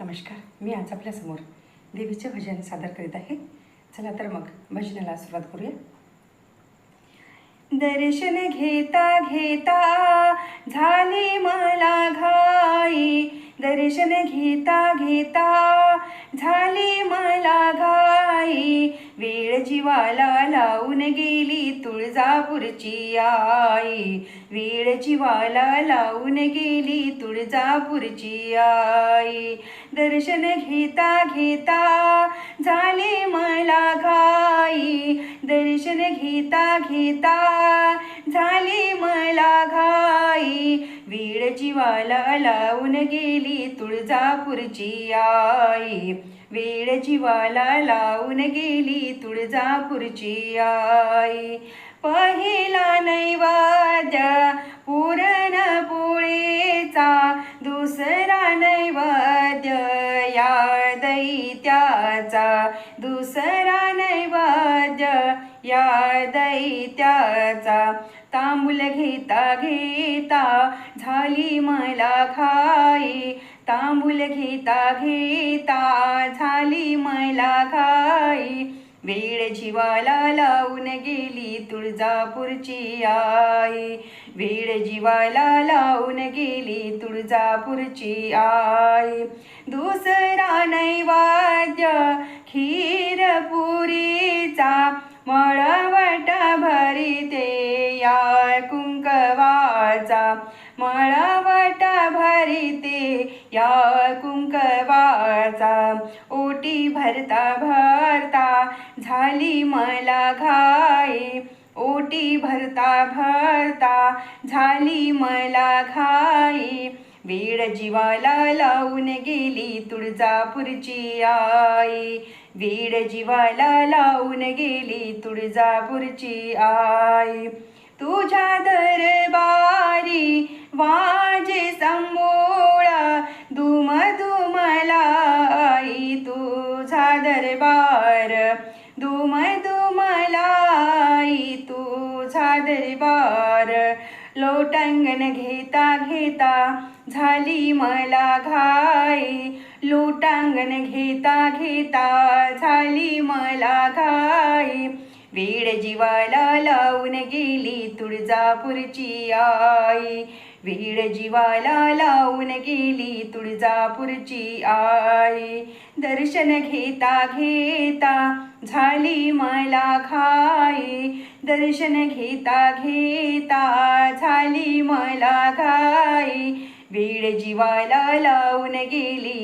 नमस्कार मी आज आपल्यासमोर देवीचे भजन सादर करीत आहे. चला तर मग भजनाला सुरुवात करूया. दर्शन घेता घेता झा आई वेळ जीवाला लावून गेली तुळजापूरची आई. वेळ जीवाला लावून गेली तुळजापूरची आई. दर्शन घेता घेता झाले मला घाई. दर्शन घेता घेता झाले मला घाई वेळ जीवाला लावून गेली तुळजापूरची आई. वेळ जीवाला लावून गेली तुळजापूरची आई. पहिला नैवाद्य पुरण दैत्याचा दुसरा नैवाद्य या दैत्याचा तांबूल घेता घेता झाली मला खाई तांबूल घेता घेता झाली मला खाई वेळ जीवाला लावून गेली तुळजापूरची आई. वेळ जीवाला लावून गेली तुळजापूरची आई. दुसरा नैवा खीर पुरीचा मळवट भरिते या कुंकवाचा मळवट भरिते या कुंकवाचा. ओटी भरता भरता झाली मला घाई ओटी भरता भरता झाली मला घाई. वेळ जीवाला लावून गेली तुळजापूरची आई वेळ जीवाला लावून गेली तुळजापूरची आई तुझ्या दरबारी वाजे संबोळा दुम आई तुझा दरबार दुम आई तुझा दरबार लोटांगण घेता घेता झाली मला घाई. लोटांगण घेता घेता झाली मला घाई. वेड जीवाला लावून गेली तुळजापूरची आई. वेड जीवाला लावून गेली तुळजापूरची आई. दर्शन घेता घेता झाली मला घाई. दर्शन घेता घेता झाली मला घाई. वेळ जीवाला लावून गेली